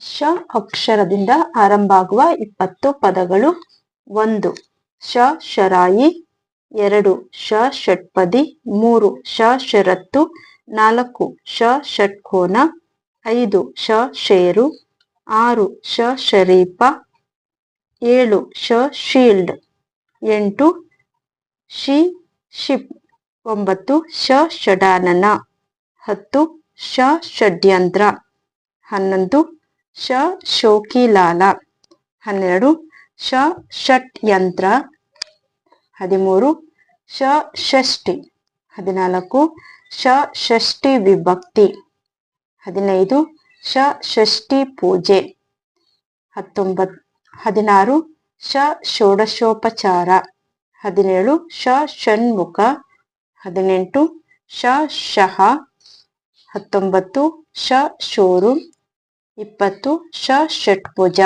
ಶ ಅಕ್ಷರದಿಂದ ಆರಂಭ ಆಗುವ ಇಪ್ಪತ್ತು ಪದಗಳು. ಒಂದು ಶ ಶರಾಯಿ. ಎರಡು ಶ ಷಟ್ಪದಿ. ಮೂರು ಶ ಷರತ್ತು. ನಾಲ್ಕು ಶ ಷಟ್ಕೋನ. ಐದು ಶ ಶೇರು. ಆರು ಶ ಶರೀಪ. ಏಳು ಶ ಶೀಲ್ಡ್. ಎಂಟು, ಶಿ ಶಿಪ್. ಒಂಬತ್ತು ಶ ಷಡಾನನ. ಹತ್ತು ಶ ಷಡ್ಯಂತ್ರ. ಹನ್ನೊಂದು ಶ ಶೋಕಿಲಾಲ. ಹನ್ನೆರಡು, ಶ ಷಟ್ ಯಂತ್ರ ಹದಿಮೂರು, ಶ ಷಷ್ಠಿ. ಹದಿನಾಲ್ಕು, ಶ ಷಷ್ಠಿ ವಿಭಕ್ತಿ. ಹದಿನೈದು, ಶ ಷಷ್ಠಿ ಪೂಜೆ. ಹತ್ತೊಂಬತ್, ಹದಿನಾರು, ಶ ಷೋಡಶೋಪಚಾರ. ಹದಿನೇಳು, ಶ ಷಣ್ಮುಖ. ಹದಿನೆಂಟು, ಶ ಶಹ. ಹತ್ತೊಂಬತ್ತು, ಶ ಶೋರು. ಇಪ್ಪತ್ತು ಶ ಷಟ್ಭುಜ